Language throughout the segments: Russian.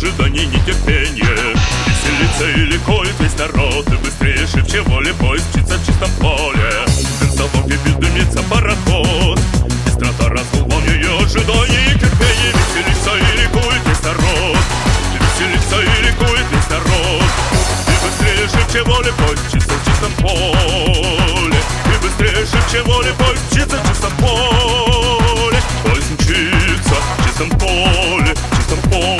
волнения, ожиданий, нетерпения. Веселится и ликует весь народ И быстрее шибче воли поезд мчится в чистом поле. В залоге дымится пароход Пестрота разгул волнения, ожиданий, нетерпения. Веселится и ликует весь народ Веселится и ликует весь народ. И быстрее шибче воли поезд мчится в чистом поле. И быстрее шибче воли поезд мчится в чистом поле. Поезд мчится в чистом поле, в чистом поле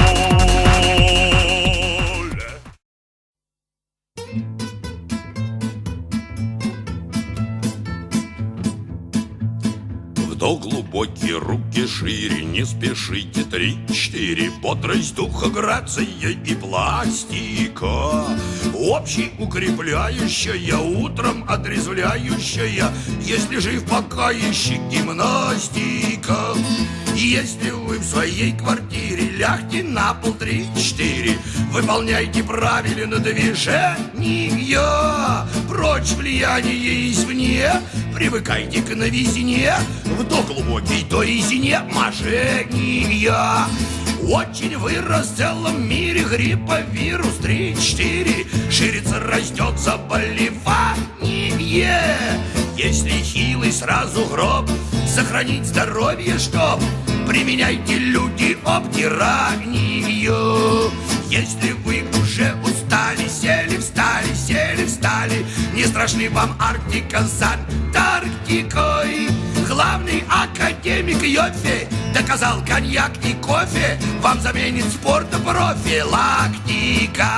глубокие руки шире, не спешите. Три-четыре, бодрость духа, грация и пластика. Общий укрепляющая, утром отрезвляющая. Если жив пока ищи гимнастика. Если вы в своей квартире лягте на пол. Три-четыре Выполняйте правильно движения Прочь влияние извне. Привыкайте к новизне. Вдох глубокий, то резине мошенния очень вырос в целом мире грипповирус 3-4 Ширится, растет заболевание. Если хилый, сразу гроб. Сохранить здоровье, чтоб Применяйте люди обтиранию Если вы уже устали, сели, встали, сели, встали. Не страшны вам Арктика с Антарктикой. Главный академик Йофи Доказал коньяк и кофе. Вам заменит спорта профилактика.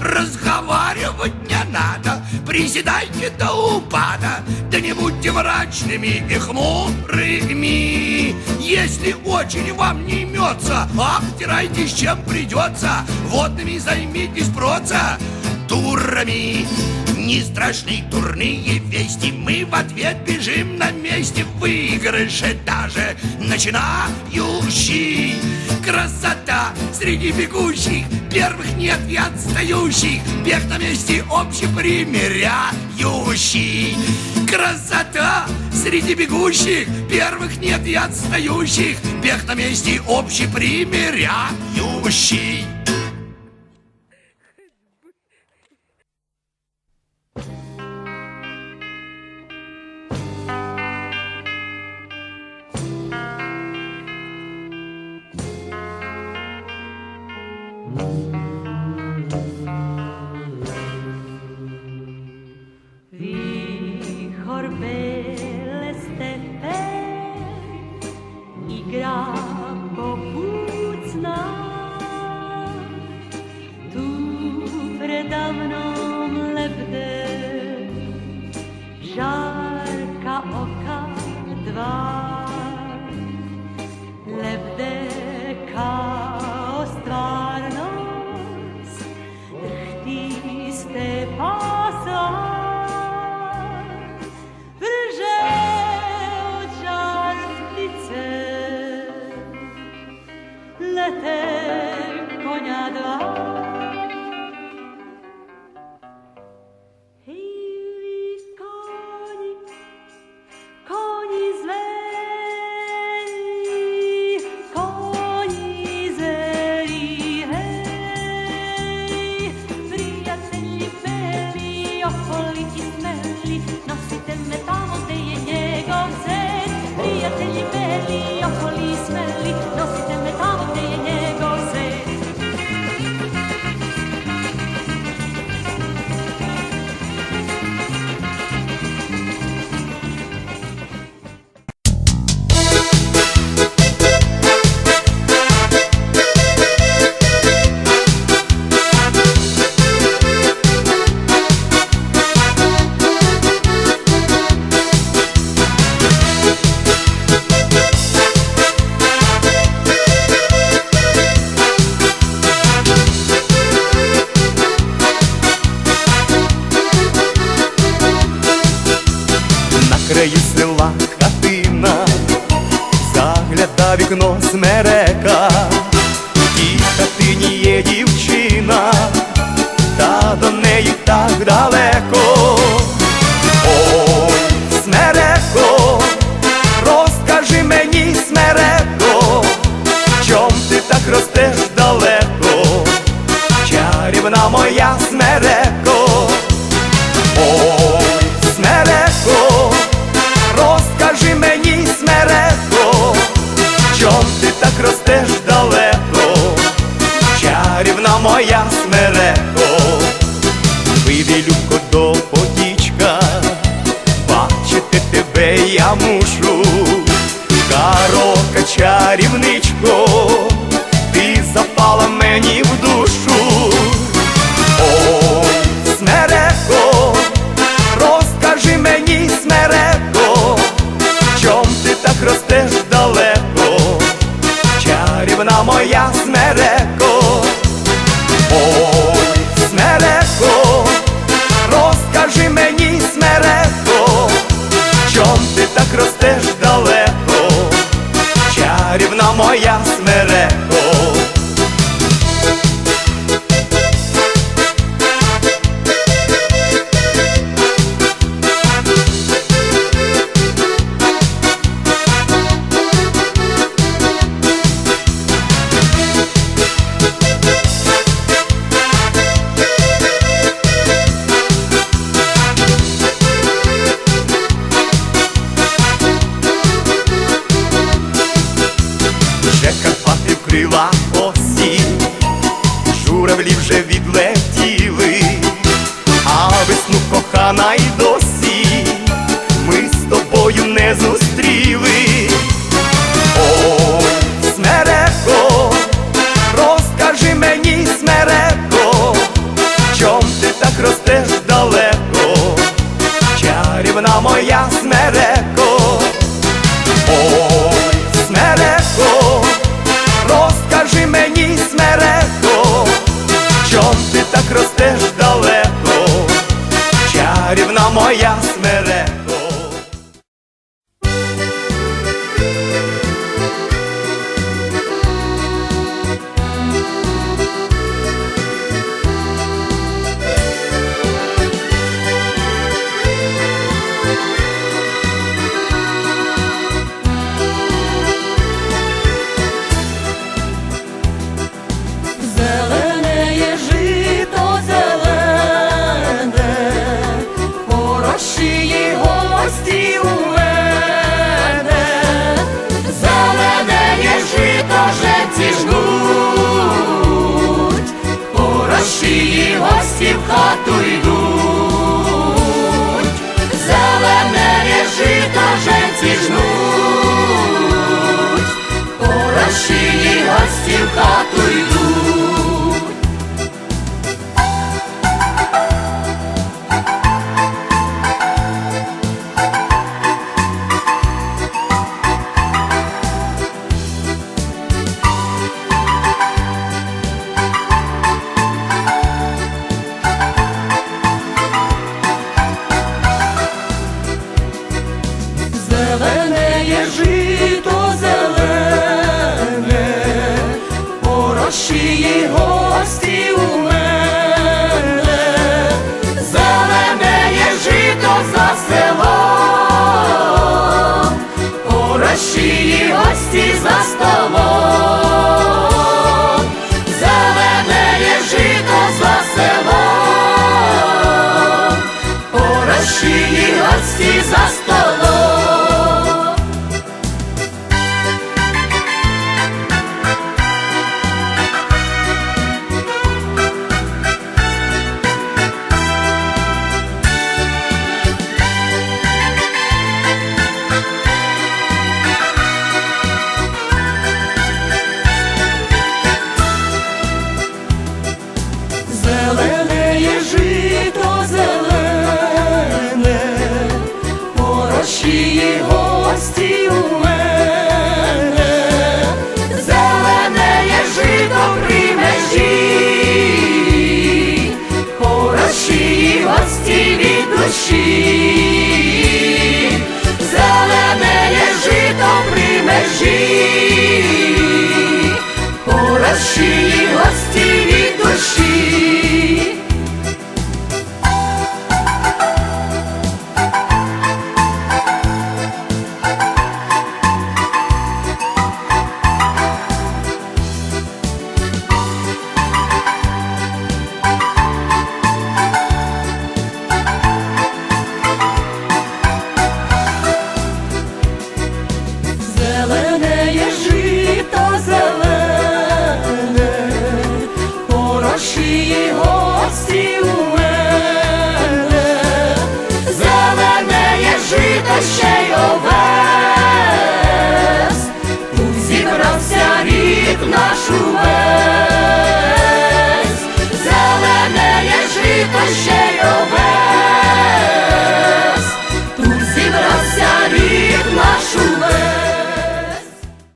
Разговаривать не надо Приседайте до упада Да не будьте мрачными и хмурыми. Если очень вам не имется Обтирайтесь чем придется. Водными займитесь проца Турами не страшны турные вести Мы в ответ бежим на месте. Выигрыше даже начинающий Красота. Среди бегущих Первых нет и отстающих Бег на месте общепримиряющий. Красота. Среди бегущих Первых нет и отстающих Бег на месте общепримиряющий var Levde kaos varnos pasar. Vrže od Lete konia dwa Metropolitan monte так ростеш далеко, кохана й досі ми з тобою не зустріли. Ой, смереко, розкажи мені, смереко, чом ти так ростеш далеко, чарівна моя смереко. Ой, смереко, розкажи мені, смереко, чом ти так ростеш далеко, чарівна моя до шиї гості мене, заведеє жито жеці жнуть, Порошії гості в хату йдуть, зелене жито жеці жнуть.